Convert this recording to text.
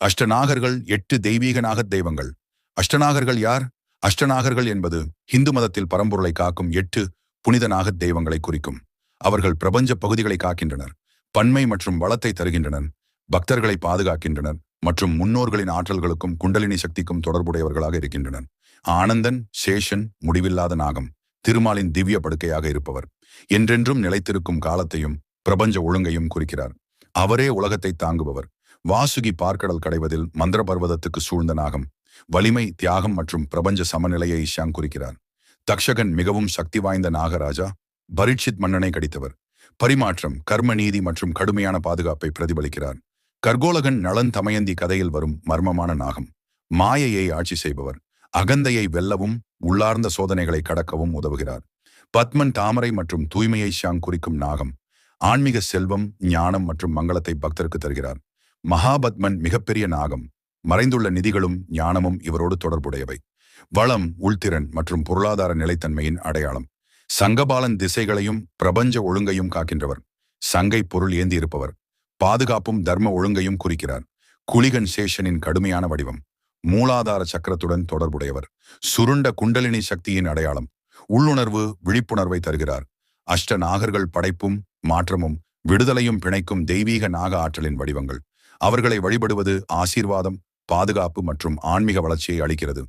அஷ்டநாகர்கள் எட்டு தெய்வீக நாகத் தெய்வங்கள். அஷ்டநாகர்கள் யார்? அஷ்டநாகர்கள் என்பது இந்து மதத்தில் பரம்பொருளை காக்கும் எட்டு புனித நாகத் தெய்வங்களை குறிக்கும். அவர்கள் பிரபஞ்ச பகுதிகளை காக்கின்றனர். பன்மை மற்றும் வளத்தை தருகின்றனர். பக்தர்களை பாதுகாக்கின்றனர் மற்றும் முன்னோர்களின் ஆற்றல்களுக்கும் குண்டலினி சக்திக்கும் தொடர்புடையவர்களாக இருக்கின்றனர். ஆனந்தன் சேஷன் முடிவில்லாத நாகம் திருமாலின் திவ்ய படுக்கையாக இருப்பவர். என்றென்றும் நிலைத்திருக்கும் காலத்தையும் பிரபஞ்ச ஒழுங்கையும் குறிக்கிறார். அவரே உலகத்தை தாங்குபவர். வாசுகி பார்க்கடல் கடைவதில் மந்திர பர்வதத்துக்கு சூழ்ந்த நாகம் வலிமை தியாகம் மற்றும் பிரபஞ்ச சமநிலையை ஷாங் குறிக்கிறார். தக்ஷகன் மிகவும் சக்தி வாய்ந்த நாகராஜா பரீட்சித் மன்னனை கடித்தவர். பரிமாற்றம் கர்ம நீதி மற்றும் கடுமையான பாதுகாப்பை பிரதிபலிக்கிறார். கர்கோலகன் நலன் தமயந்தி கதையில் வரும் மர்மமான நாகம். மாயையை ஆட்சி செய்பவர். அகந்தையை வெல்லவும் உள்ளார்ந்த சோதனைகளை கடக்கவும் உதவுகிறார். பத்மன் தாமரை மற்றும் தூய்மையை ஷாங் குறிக்கும் நாகம். ஆன்மீக செல்வம் ஞானம் மற்றும் மங்களத்தை பக்தருக்கு தருகிறார். மகாபத்மன் மிகப்பெரிய நாகம். மறைந்துள்ள நிதிகளும் ஞானமும் இவரோடு தொடர்புடையவை. வளம் உள்திறன் மற்றும் பொருளாதார நிலைத்தன்மையின் அடையாளம். சங்கபாலன் திசைகளையும் பிரபஞ்ச ஒழுங்கையும் காக்கின்றவர். சங்கை பொருள் ஏந்தி இருப்பவர் பாதுகாப்பும் தர்ம ஒழுங்கையும் குறிக்கிறார். குளிகன் சேஷனின் கடுமையான வடிவம். மூலாதார சக்கரத்துடன் தொடர்புடையவர். சுருண்ட குண்டலினி சக்தியின் அடையாளம். உள்ளுணர்வு விழிப்புணர்வை தருகிறார். அஷ்ட நாகர்கள் படைப்பும் மாற்றமும் விடுதலையும் பிணைக்கும் தெய்வீக நாக ஆற்றலின் வடிவங்கள். அவர்களை வழிபடுவது ஆசீர்வாதம் பாதுகாப்பு மற்றும் ஆன்மீக வளர்ச்சியை அளிக்கிறது.